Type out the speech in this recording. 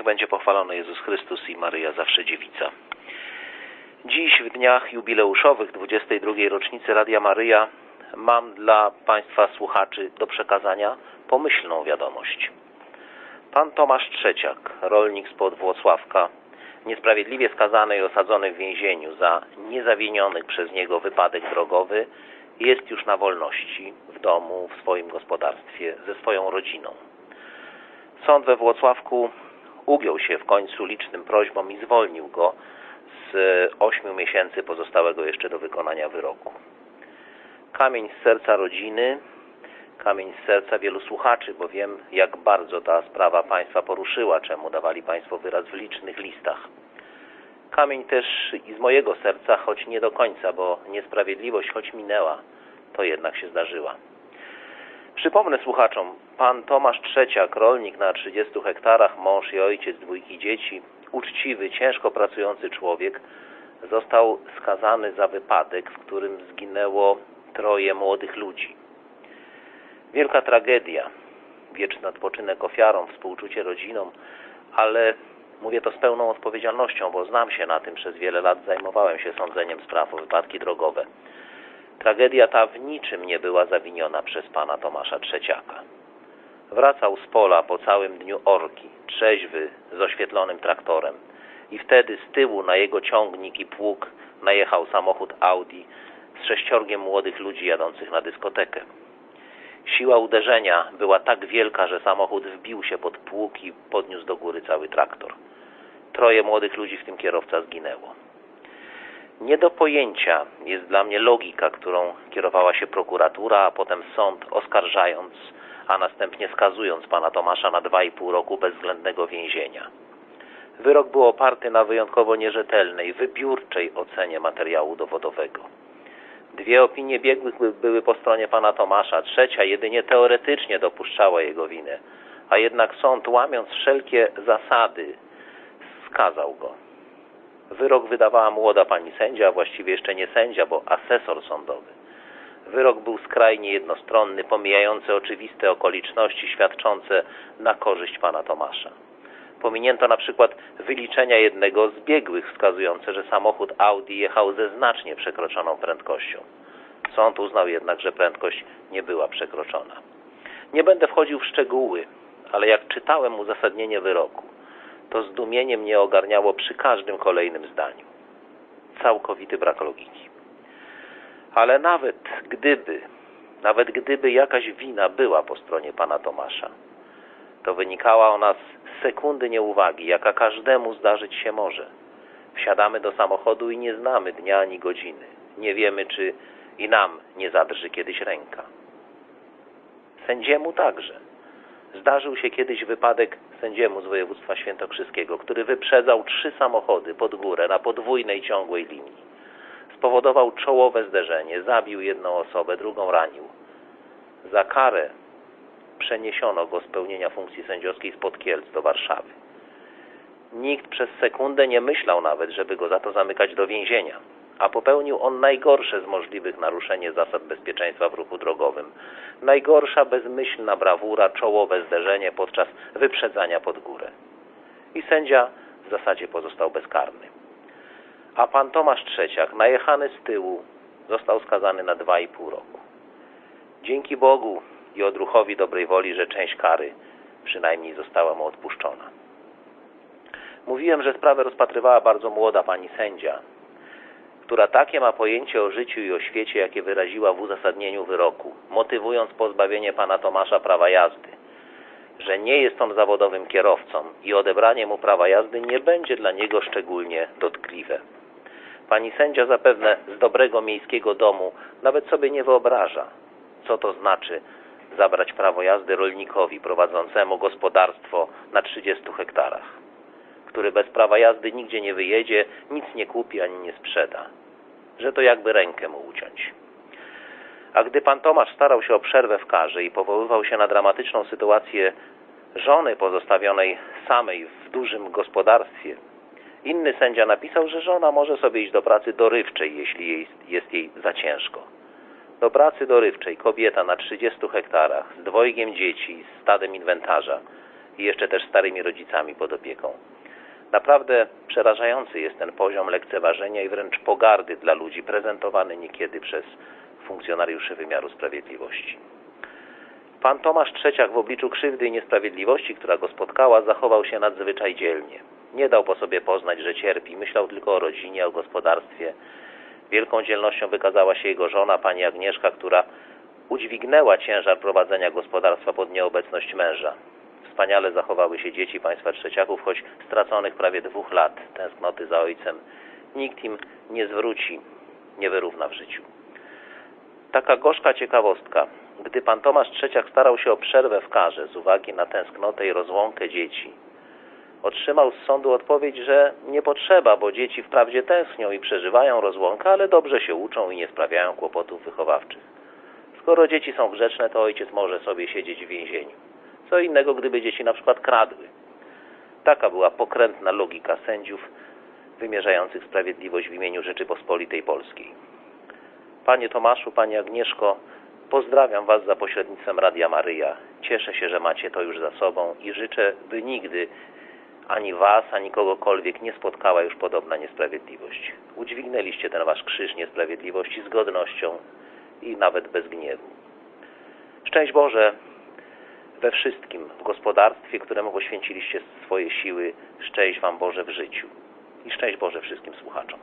Niech będzie pochwalony Jezus Chrystus i Maryja zawsze dziewica. Dziś w dniach jubileuszowych 22. rocznicy Radia Maryja mam dla Państwa słuchaczy do przekazania pomyślną wiadomość. Pan Tomasz Trzeciak, rolnik spod Włocławka, niesprawiedliwie skazany i osadzony w więzieniu za niezawiniony przez niego wypadek drogowy, jest już na wolności, w domu, w swoim gospodarstwie, ze swoją rodziną. Sąd we Włocławku ugiął się w końcu licznym prośbom i zwolnił go z ośmiu miesięcy pozostałego jeszcze do wykonania wyroku. Kamień z serca rodziny, kamień z serca wielu słuchaczy, bo wiem, jak bardzo ta sprawa Państwa poruszyła, czemu dawali Państwo wyraz w licznych listach. Kamień też i z mojego serca, choć nie do końca, bo niesprawiedliwość, choć minęła, to jednak się zdarzyła. Przypomnę słuchaczom, pan Tomasz Trzeciak, rolnik na 30 hektarach, mąż i ojciec dwójki dzieci, uczciwy, ciężko pracujący człowiek, został skazany za wypadek, w którym zginęło troje młodych ludzi. Wielka tragedia, wieczny odpoczynek ofiarom, współczucie rodzinom, ale mówię to z pełną odpowiedzialnością, bo znam się na tym, przez wiele lat. Zajmowałem się sądzeniem spraw o wypadki drogowe. Tragedia ta w niczym nie była zawiniona przez pana Tomasza Trzeciaka. Wracał z pola po całym dniu orki, trzeźwy, z oświetlonym traktorem. I wtedy z tyłu na jego ciągnik i pług najechał samochód Audi z sześciorgiem młodych ludzi jadących na dyskotekę. Siła uderzenia była tak wielka, że samochód wbił się pod pług i podniósł do góry cały traktor. Troje młodych ludzi, w tym kierowca, zginęło. Nie do pojęcia jest dla mnie logika, którą kierowała się prokuratura, a potem sąd, oskarżając, a następnie skazując pana Tomasza na dwa i pół roku bezwzględnego więzienia. Wyrok był oparty na wyjątkowo nierzetelnej, wybiórczej ocenie materiału dowodowego. Dwie opinie biegłych były po stronie pana Tomasza, trzecia jedynie teoretycznie dopuszczała jego winę, a jednak sąd, łamiąc wszelkie zasady, skazał go. Wyrok wydawała młoda pani sędzia, a właściwie jeszcze nie sędzia, bo asesor sądowy. Wyrok był skrajnie jednostronny, pomijający oczywiste okoliczności świadczące na korzyść pana Tomasza. Pominięto na przykład wyliczenia jednego z biegłych wskazujące, że samochód Audi jechał ze znacznie przekroczoną prędkością. Sąd uznał jednak, że prędkość nie była przekroczona. Nie będę wchodził w szczegóły, ale jak czytałem uzasadnienie wyroku, to zdumienie mnie ogarniało przy każdym kolejnym zdaniu. Całkowity brak logiki. Ale nawet gdyby, nawet gdyby jakaś wina była po stronie pana Tomasza, to wynikała ona z sekundy nieuwagi, jaka każdemu zdarzyć się może. Wsiadamy do samochodu i nie znamy dnia ani godziny. Nie wiemy, czy i nam nie zadrży kiedyś ręka. Sędziemu także. Zdarzył się kiedyś wypadek sędziemu z województwa świętokrzyskiego, który wyprzedzał trzy samochody pod górę na podwójnej ciągłej linii. Spowodował czołowe zderzenie, zabił jedną osobę, drugą ranił. Za karę przeniesiono go z pełnienia funkcji sędziowskiej spod Kielc do Warszawy. Nikt przez sekundę nie myślał nawet, żeby go za to zamykać do więzienia, a popełnił on najgorsze z możliwych naruszenie zasad bezpieczeństwa w ruchu drogowym. Najgorsza bezmyślna brawura, czołowe zderzenie podczas wyprzedzania pod górę. I sędzia w zasadzie pozostał bezkarny. A pan Tomasz Trzeciak, najechany z tyłu, został skazany na dwa i pół roku. Dzięki Bogu i odruchowi dobrej woli, że część kary przynajmniej została mu odpuszczona. Mówiłem, że sprawę rozpatrywała bardzo młoda pani sędzia, która takie ma pojęcie o życiu i o świecie, jakie wyraziła w uzasadnieniu wyroku, motywując pozbawienie pana Tomasza prawa jazdy, że nie jest on zawodowym kierowcą i odebranie mu prawa jazdy nie będzie dla niego szczególnie dotkliwe. Pani sędzia zapewne z dobrego miejskiego domu nawet sobie nie wyobraża, co to znaczy zabrać prawo jazdy rolnikowi prowadzącemu gospodarstwo na 30 hektarach, który bez prawa jazdy nigdzie nie wyjedzie, nic nie kupi ani nie sprzeda, że to jakby rękę mu uciąć. A gdy pan Tomasz starał się o przerwę w karze i powoływał się na dramatyczną sytuację żony pozostawionej samej w dużym gospodarstwie, inny sędzia napisał, że żona może sobie iść do pracy dorywczej, jeśli jest jej za ciężko. Do pracy dorywczej kobieta na 30 hektarach z dwojgiem dzieci, z stadem inwentarza i jeszcze też starymi rodzicami pod opieką. Naprawdę przerażający jest ten poziom lekceważenia i wręcz pogardy dla ludzi prezentowany niekiedy przez funkcjonariuszy wymiaru sprawiedliwości. Pan Tomasz Trzeciak w obliczu krzywdy i niesprawiedliwości, która go spotkała, zachował się nadzwyczaj dzielnie. Nie dał po sobie poznać, że cierpi, myślał tylko o rodzinie, o gospodarstwie. Wielką dzielnością wykazała się jego żona, pani Agnieszka, która udźwignęła ciężar prowadzenia gospodarstwa pod nieobecność męża. Wspaniale zachowały się dzieci państwa Trzeciaków, choć straconych prawie dwóch lat tęsknoty za ojcem. Nikt im nie zwróci, nie wyrówna w życiu. Taka gorzka ciekawostka. Gdy pan Tomasz Trzeciak starał się o przerwę w karze z uwagi na tęsknotę i rozłąkę dzieci, otrzymał z sądu odpowiedź, że nie potrzeba, bo dzieci wprawdzie tęsknią i przeżywają rozłąkę, ale dobrze się uczą i nie sprawiają kłopotów wychowawczych. Skoro dzieci są grzeczne, to ojciec może sobie siedzieć w więzieniu. Co innego, gdyby dzieci na przykład kradły. Taka była pokrętna logika sędziów wymierzających sprawiedliwość w imieniu Rzeczypospolitej Polskiej. Panie Tomaszu, Pani Agnieszko, pozdrawiam Was za pośrednictwem Radia Maryja. Cieszę się, że macie to już za sobą i życzę, by nigdy ani Was, ani kogokolwiek nie spotkała już podobna niesprawiedliwość. Udźwignęliście ten Wasz krzyż niesprawiedliwości z godnością i nawet bez gniewu. Szczęść Boże we wszystkim, w gospodarstwie, któremu poświęciliście swoje siły. Szczęść Wam Boże w życiu. I szczęść Boże wszystkim słuchaczom.